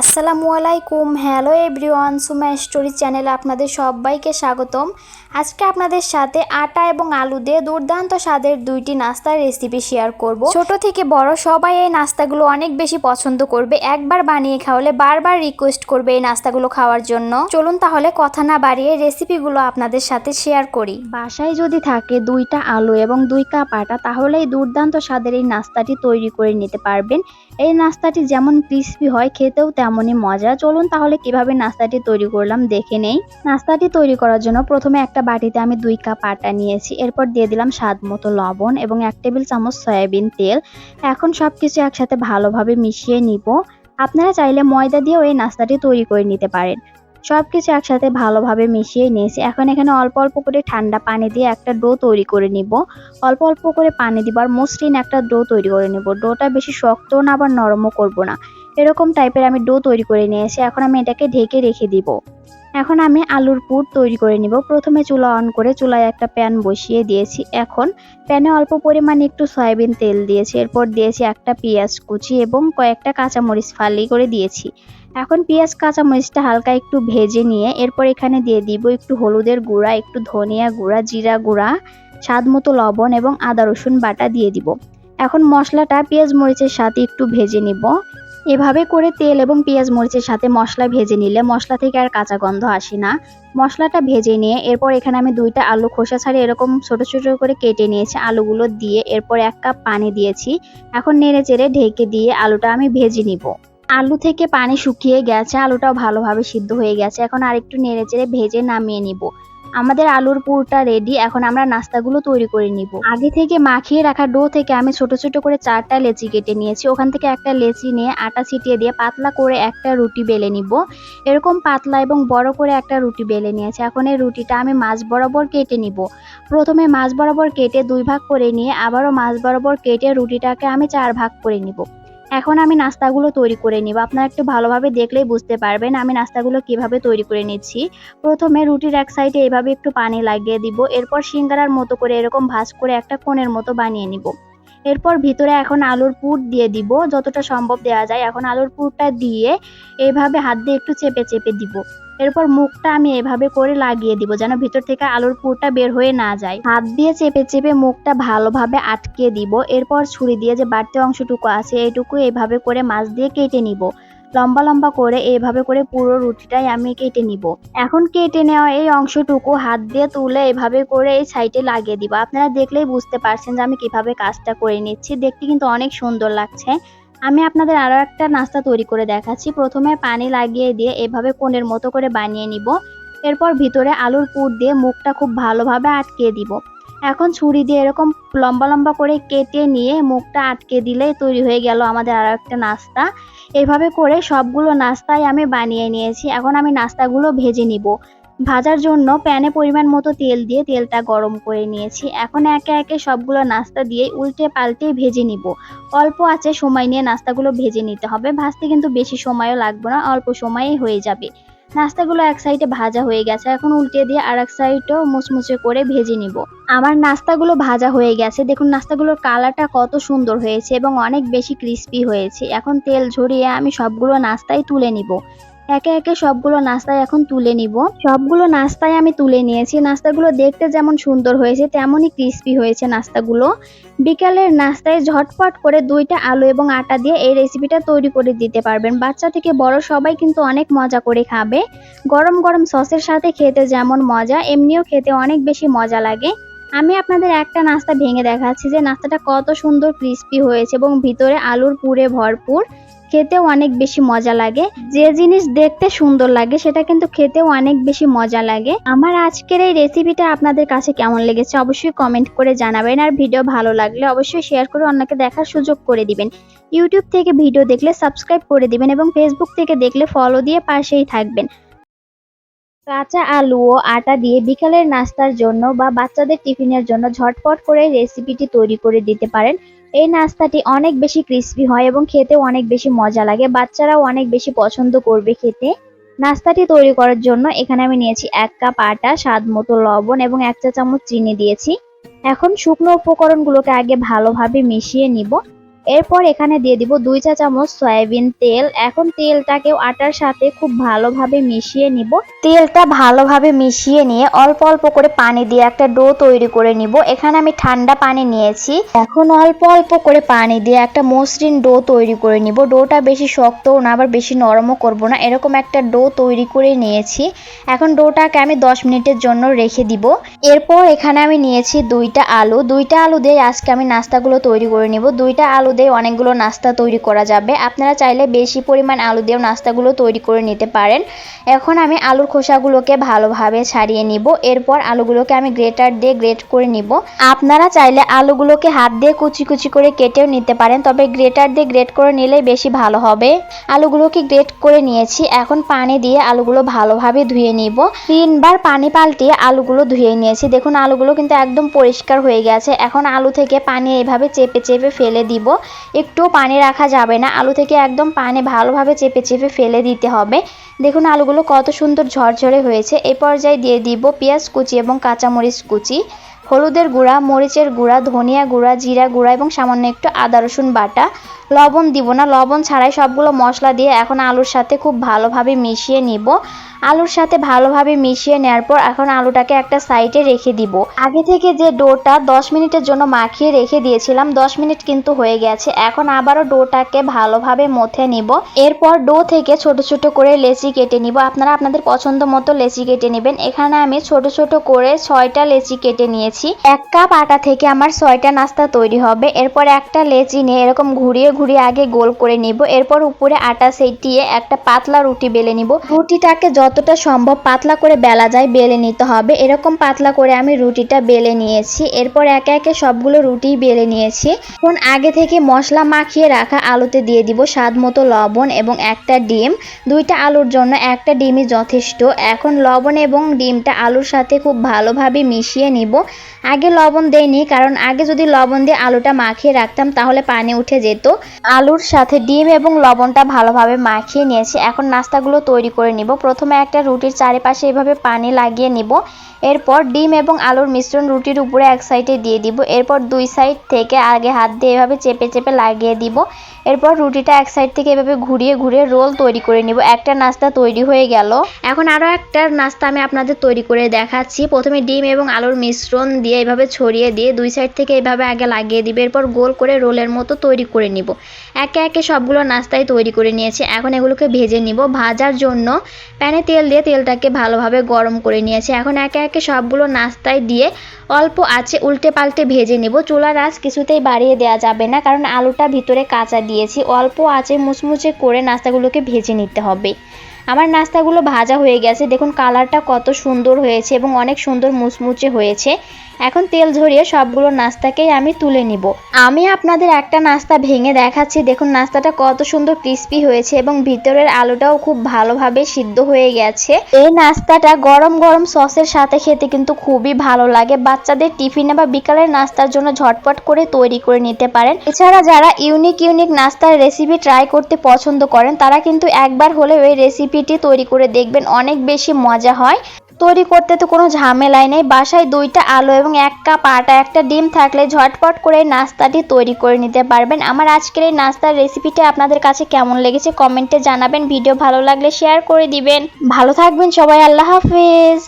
আসসালামু আলাইকুম। Hello everyone Suma story চ্যানেলে আপনাদের সবাইকে স্বাগতম। আজকে আপনাদের সাথে আটা এবং আলু দিয়ে দুর্দান্ত স্বাদের দুইটি নাস্তার রেসিপি শেয়ার করব। ছোট থেকে বড় সবাই এই নাস্তাগুলো অনেক বেশি পছন্দ করবে। একবার বানিয়ে খাওয়ালে বারবার রিকোয়েস্ট করবে এই নাস্তাগুলো খাওয়ার জন্য। চলুন তাহলে কথা না বাড়িয়ে রেসিপিগুলো আপনাদের সাথে শেয়ার করি। বাসায় যদি থাকে দুইটা আলু এবং দুই কাপ আটা তাহলে এই দুর্দান্ত স্বাদের এই নাস্তাটি তৈরি করে নিতে পারবেন। এই নাস্তাটি যেমন ক্রিস্পি হয়, খেতেও তেমনই মজা। চলুন তাহলে কীভাবে নাস্তাটি তৈরি করলাম দেখে নেই। নাস্তাটি তৈরি করার জন্য প্রথমে একটা বাটিতে আমি দুই কাপ আটা নিয়েছি। এরপর দিয়ে দিলাম স্বাদ মতো লবণ এবং এক টেবিল চামচ সয়াবিন তেল। এখন সব কিছু একসাথে ভালোভাবে মিশিয়ে নিব। আপনারা চাইলে ময়দা দিয়েও এই নাস্তাটি তৈরি করে নিতে পারেন। সব কিছু একসাথে ভালোভাবে মিশিয়ে নিয়েছি। এখন এখানে অল্প অল্প করে ঠান্ডা পানি দিয়ে একটা ডো তৈরি করে নিব। অল্প অল্প করে পানি দিব আর মসৃণ একটা ডো তৈরি করে নেব। ডোটা বেশি শক্ত না আবার নরমও করব না। এরকম টাইপের আমি ডো তৈরি করে নিয়েছি, এখন আমি এটাকে ঢেকে রেখে দিব। এখন আমি আলুর পুর তৈরি করে নিব। প্রথমে চুলা অন করে চুলায় একটা প্যান বসিয়ে দিয়েছি। এখন প্যানে অল্প পরিমাণে একটু সয়াবিন তেল দিয়েছি। এরপর দিয়েছি একটা পেঁয়াজ কুচি এবং কয়েকটা কাঁচামরিচ ফালি করে দিয়েছি। এখন পেঁয়াজ, কাঁচামরিচটা হালকা একটু ভেজে নিয়ে এরপর এখানে দিয়ে দিব একটু হলুদের গুঁড়া, একটু ধনিয়া গুঁড়া, জিরা গুঁড়া, স্বাদ মতো লবণ এবং আদা রসুন বাটা দিয়ে দিব। এখন মশলাটা পেঁয়াজ, মরিচের সাথে একটু ভেজে নিব। এভাবে করে তেল এবং পেঁয়াজ মরিচের সাথে মশলা ভেজে নিলে মশলা থেকে আর কাঁচা গন্ধ আসে না। মশলাটা ভেজে নিয়ে এরপর এখানে আমি দুইটা আলু খোসা ছাড়িয়ে এরকম ছোট ছোট করে কেটে নিয়েছি আলুগুলো দিয়ে এরপর এক কাপ পানি দিয়েছি। এখন নেড়ে চেড়ে ঢেকে দিয়ে আলুটা আমি ভেজে নিব। আলু থেকে পানি শুকিয়ে গেছে, আলুটাও ভালোভাবে সিদ্ধ হয়ে গেছে। এখন আরেকটু নেড়ে চেড়ে ভেজে নামিয়ে নিব। আমাদের আলুর পুরটা রেডি এখন আমরা নাস্তাগুলো তৈরি করে নিব। আগে থেকে মাখিয়ে রাখা ডো থেকে আমি ছোট ছোট করে চারটা লেচি কেটে নিয়েছি। ওখান থেকে একটা লেচি নিয়ে আটা ছিটিয়ে দিয়ে পাতলা করে একটা রুটি বেলে নিব। এরকম পাতলা এবং বড় করে একটা রুটি বেলে নিয়েছি। এখন এই রুটিটা আমি মাছ বরাবর কেটে নিব। প্রথমে মাছ বরাবর কেটে দুই ভাগ করে নিয়ে আবারও মাছ বরাবর কেটে রুটিটাকে আমি চার ভাগ করে নিব। এখন আমি নাস্তাগুলো তৈরি করে নিব। আপনারা একটু ভালোভাবে দেখলেই বুঝতে পারবেন আমি নাস্তাগুলো কীভাবে তৈরি করে নিচ্ছি। প্রথমে রুটির এক সাইডে এভাবে একটু পানি লাগিয়ে দিব, এরপর সিঙ্গারার মতো করে এরকম ভাঁজ করে একটা কোণের মতো বানিয়ে নিব। এরপর ভিতরে এখন আলুর পুর দিয়ে দিব, যতটা সম্ভব দেওয়া যায়। এখন আলুর পুরটা দিয়ে এভাবে হাত দিয়ে একটু চেপে চেপে দিব। এরপর মুখটা আমি এভাবে করে লাগিয়ে দিব যেন ভিতর থেকে আলুর পুরটা বের হয়ে না যায়। হাত দিয়ে চেপে চেপে মুখটা ভালোভাবে আটকে দিব। এরপর ছুরি দিয়ে যে বাড়তি অংশটুকু আছে এইটুকু এভাবে করে মাছ দিয়ে কেটে নিব। লম্বা লম্বা করে এইভাবে করে পুরো রুটিটাই আমি কেটে নিব। এখন কেটে নেওয়া এই অংশটুকু হাত দিয়ে তুলে এভাবে করে এই সাইডে লাগিয়ে দিব। আপনারা দেখলেই বুঝতে পারছেন যে আমি কীভাবে কাজটা করে নিচ্ছি। দেখতে কিন্তু অনেক সুন্দর লাগছে। আমি আপনাদের আরও একটা নাস্তা তৈরি করে দেখাচ্ছি। প্রথমে পানি লাগিয়ে দিয়ে এভাবে কোণের মতো করে বানিয়ে নিব। এরপর ভিতরে আলুর পুর দিয়ে মুখটা খুব ভালোভাবে আটকে দিব। এখন ছুরি দিয়ে এরকম লম্বা লম্বা করে কেটে নিয়ে মুখটা আটকে দিলেই তৈরি হয়ে গেল আমাদের আরও একটা নাস্তা। এভাবে করে সবগুলো নাস্তাই আমি বানিয়ে নিয়েছি। এখন আমি নাস্তাগুলো ভেজে নিব। ভাজার জন্য প্যানে পরিমাণ মতো তেল দিয়ে তেলটা গরম করে নিয়েছি। এখন একে একে সবগুলো নাস্তা দিয়ে উল্টে পাল্টে ভেজে নিব। অল্প আছে, সময় নিয়ে নাস্তাগুলো ভেজে নিতে হবে। ভাজতে কিন্তু বেশি সময়ও লাগবে না, অল্প সময়েই হয়ে যাবে। নাস্তাগুলো এক সাইডে ভাজা হয়ে গেছে। এখন উল্টে দিয়ে আর এক সাইডও মুচমুচে করে ভেজে নিব। আমার নাস্তাগুলো ভাজা হয়ে গেছে। দেখুন, নাস্তাগুলোর কালারটা কত সুন্দর হয়েছে এবং অনেক বেশি ক্রিস্পি হয়েছে। এখন তেল ঝরিয়ে আমি সবগুলো নাস্তাই তুলে নিব। একে একে সবগুলো নাস্তায় এখন তুলে নিব। সবগুলো নাস্তায় আমি তুলে নিয়েছি। নাস্তাগুলো দেখতে যেমন সুন্দর হয়েছে, তেমনই ক্রিস্পি হয়েছে নাস্তাগুলো। বিকালের নাস্তায় ঝটপট করে দুইটা আলু এবং আটা দিয়ে এই রেসিপিটা তৈরি করে দিতে পারবেন। বাচ্চা থেকে বড় সবাই কিন্তু অনেক মজা করে খাবে। গরম গরম সসের সাথে খেতে যেমন মজা, এমনিও খেতে অনেক বেশি মজা লাগে। আমি আপনাদের একটা নাস্তা ভেঙে দেখাচ্ছি যে নাস্তাটা কত সুন্দর ক্রিস্পি হয়েছে এবং ভিতরে আলুর পুরে ভরপুর। খেতেও অনেক বেশি মজা লাগে। যে জিনিস দেখতে সুন্দর লাগে, সেটা কিন্তু খেতেও অনেক বেশি মজা লাগে। আমার আজকের এই রেসিপিটা আপনাদের কাছে কেমন লেগেছে অবশ্যই কমেন্ট করে জানাবেন। আর ভিডিও ভালো লাগলে অবশ্যই শেয়ার করে অন্যকে দেখার সুযোগ করে দিবেন। ইউটিউব থেকে ভিডিও দেখলে সাবস্ক্রাইব করে দিবেন এবং ফেসবুক থেকে দেখলে ফলো দিয়ে পাশেই থাকবেন। কাঁচা আলু ও আটা দিয়ে বিকালের নাস্তার জন্য বা বাচ্চাদের টিফিনের জন্য ঝটপট করে রেসিপিটি তৈরি করে দিতে পারেন। এই নাস্তাটি অনেক বেশি ক্রিস্পি হয় এবং খেতেও অনেক বেশি মজা লাগে। বাচ্চারাও অনেক বেশি পছন্দ করবে খেতে। নাস্তাটি তৈরি করার জন্য এখানে আমি নিয়েছি এক কাপ আটা, স্বাদ মতো লবণ এবং এক চা চামচ চিনি দিয়েছি। এখন শুকনো উপকরণগুলোকে আগে ভালোভাবে মিশিয়ে নিব। এরপর এখানে দিয়ে দিব দুই চা চামচ সয়াবিন তেল। এখন তেলটাকে আটার সাথে খুব ভালোভাবে মিশিয়ে নিব। তেলটা ভালোভাবে মিশিয়ে নিয়ে অল্প অল্প করে পানি দিয়ে একটা ডো তৈরি করে নিব। এখানে আমি ঠান্ডা পানি নিয়েছি। এখন অল্প অল্প করে পানি দিয়ে একটা মসৃণ ডো তৈরি করে নিব। ডোটা বেশি শক্তও না, আবার বেশি নরমও করব না। এরকম একটা ডো তৈরি করে নিয়েছি। এখন ডোটাকে আমি 10 মিনিটের জন্য রেখে দিব। এরপর এখানে আমি নিয়েছি দুইটা আলু। দুইটা আলু দিয়ে আজকে আমি নাস্তাগুলো তৈরি করে নিব। দুইটা আলু দিয়ে অনেকগুলো নাস্তা তৈরি করা যাবে। আপনারা চাইলে বেশি পরিমাণ আলু দিয়েও নাস্তাগুলো তৈরি করে নিতে পারেন। এখন আমি আলুর খোসাগুলোকে ভালোভাবে ছাড়িয়ে নিব। এরপর আলুগুলোকে আমি গ্রেটার দিয়ে গ্রেট করে নিব। আপনারা চাইলে আলুগুলোকে হাত দিয়ে কুচি কুচি করে কেটেও নিতে পারেন, তবে গ্রেটার দিয়ে গ্রেট করে নিলেই বেশি ভালো হবে। আলুগুলোকে গ্রেট করে নিয়েছি। এখন পানি দিয়ে আলুগুলো ভালোভাবে ধুয়ে নিব। তিনবার পানি পাল্টিয়ে আলুগুলো ধুয়ে নিয়েছি। দেখুন, আলুগুলো কিন্তু একদম পরিষ্কার হয়ে গেছে। এখন আলু থেকে পানি এইভাবে চেপে চেপে ফেলে দিব। একটু পানি রাখা যাবে না। আলু থেকে একদম পানি ভালোভাবে চেপে চেপে ফেলে দিতে হবে। দেখুন আলুগুলো কত সুন্দর ঝরঝরে হয়েছে। এ পর্যায়ে দিয়ে দিব পেঁয়াজ কুচি এবং কাঁচামরিচ কুচি, হলুদের গুঁড়া, মরিচের গুঁড়া, ধনিয়া গুঁড়া, জিরা গুঁড়া এবং সামান্য একটু আদা রসুন বাটা। লবণ দিব না, লবণ ছাড়াই সবগুলো মশলা দিয়ে এখন আলুর সাথে খুব ভালোভাবে মিশিয়ে নিব। আলুর সাথে ভালোভাবে মিশিয়ে নেওয়ার পর এখন আলুটাকে একটা সাইডে রেখে দিব। আগে থেকে যে ডোটা 10 মিনিটের জন্য মাখিয়ে রেখে দিয়েছিলাম 10 মিনিট কিন্তু হয়ে গেছে। এখন আবারও ডোটাকে ভালোভাবে মথে নিব। এরপর ডো থেকে ছোট ছোট করে লেচি কেটে নিব। আপনারা আপনাদের পছন্দ মতো লেচি কেটে নেবেন। এখানে আমি ছোট ছোট করে ছয়টা লেচি কেটে নিয়েছি। এক কাপ আটা থেকে আমার ছয়টা নাস্তা তৈরি হবে। এরপর একটা লেচি নিয়ে এরকম ঘুরিয়ে ঘুরিয়ে আগে গোল করে নিব। এরপর উপরে আটা সেটিয়ে একটা পাতলা রুটি বেলে নিব। রুটিটাকে যতটা সম্ভব পাতলা করে বেলা যায় বেলে নিতে হবে। এরকম পাতলা করে আমি রুটিটা বেলে নিয়েছি। এরপর একে একে সবগুলো রুটি বেলে নিয়েছি। এখন আগে থেকে মশলা মাখিয়ে রাখা আলুতে দিয়ে দিব স্বাদ মতো লবণ এবং একটা ডিম। দুইটা আলুর জন্য একটা ডিমই যথেষ্ট। এখন লবণ এবং ডিমটা আলুর সাথে খুব ভালোভাবে মিশিয়ে নিব। আগে লবণ দেইনি, কারণ আগে যদি লবণ দিয়ে আলুটা মাখিয়ে রাখতাম তাহলে পানি উঠে যেত। আলুর সাথে ডিম এবং লবণটা ভালোভাবে মাখিয়ে নিয়েছি। এখন নাস্তাগুলো তৈরি করে নিব। প্রথমে একটা রুটির চারিপাশে এভাবে পানি লাগিয়ে নিব। এরপর ডিম এবং আলুর মিশ্রণ রুটির উপরে এক সাইডে দিয়ে দিব। এরপর দুই সাইড থেকে আগে হাত দিয়ে এভাবে চেপে চেপে লাগিয়ে দিব। এরপর রুটিটা এক সাইড থেকে এভাবে ঘুরিয়ে ঘুরিয়ে রোল তৈরি করে নিব। একটা নাস্তা তৈরি হয়ে গেল। এখন আরও একটা নাস্তা আমি আপনাদের তৈরি করে দেখাচ্ছি। প্রথমে ডিম এবং আলুর মিশ্রণ দিয়ে এভাবে ছড়িয়ে দিয়ে দুই সাইড থেকে এভাবে আগে লাগিয়ে দিবে। এরপর গোল করে রোলের মতো তৈরি করে নিব। একে একে সবগুলো নাস্তাই তৈরি করে নিয়েছি। এখন এগুলোকে ভেজে নিব। ভাজার জন্য প্যানে তেল দিয়ে তেলটাকে ভালোভাবে গরম করে নিয়েছি। এখন একে একে সবগুলো নাস্তায় দিয়ে অল্প আছে উল্টে পাল্টে ভেজে নেব। চুলার আঁচ কিছুতেই বাড়িয়ে দেওয়া যাবে না, কারণ আলুটা ভিতরে কাঁচা দিয়েছি। অল্প আছে মুচমুচে করে নাস্তাগুলোকে ভেজে নিতে হবে। আমার নাস্তাগুলো ভাজা হয়ে গেছে। দেখুন, কালারটা কত সুন্দর হয়েছে এবং অনেক সুন্দর মুচমুচে হয়েছে। এখন তেল ঝরিয়ে সবগুলো নাস্তাকেই আমি তুলে নিব। আমি আপনাদের একটা নাস্তা ভেঙে দেখাচ্ছি। দেখুন, নাস্তাটা কত সুন্দর ক্রিস্পি হয়েছে এবং ভিতরের আলুটাও খুব ভালোভাবে সিদ্ধ হয়ে গেছে। এই নাস্তাটা গরম গরম সসের সাথে খেতে কিন্তু খুবই ভালো লাগে। বাচ্চাদের টিফিনে বা বিকালের নাস্তার জন্য ঝটপট করে তৈরি করে নিতে পারেন। এছাড়া যারা ইউনিক ইউনিক নাস্তার রেসিপি ট্রাই করতে পছন্দ করেন, তারা কিন্তু একবার হলেও এই রেসিপিটি তৈরি করে দেখবেন, অনেক বেশি মজা হয়। তৈরি করতে তো কোনো ঝামেলাই নেই। বাসায় দুইটা আলো এবং এক কাপ আটা, একটা ডিম থাকলে ঝটপট করে নাস্তাটি তৈরি করে নিতে পারবেন। আমার আজকের এই নাস্তার রেসিপিটি আপনাদের কাছে কেমন লেগেছে কমেন্টে জানাবেন। ভিডিও ভালো লাগলে শেয়ার করে দিবেন। ভালো থাকবেন সবাই, আল্লাহ হাফেজ।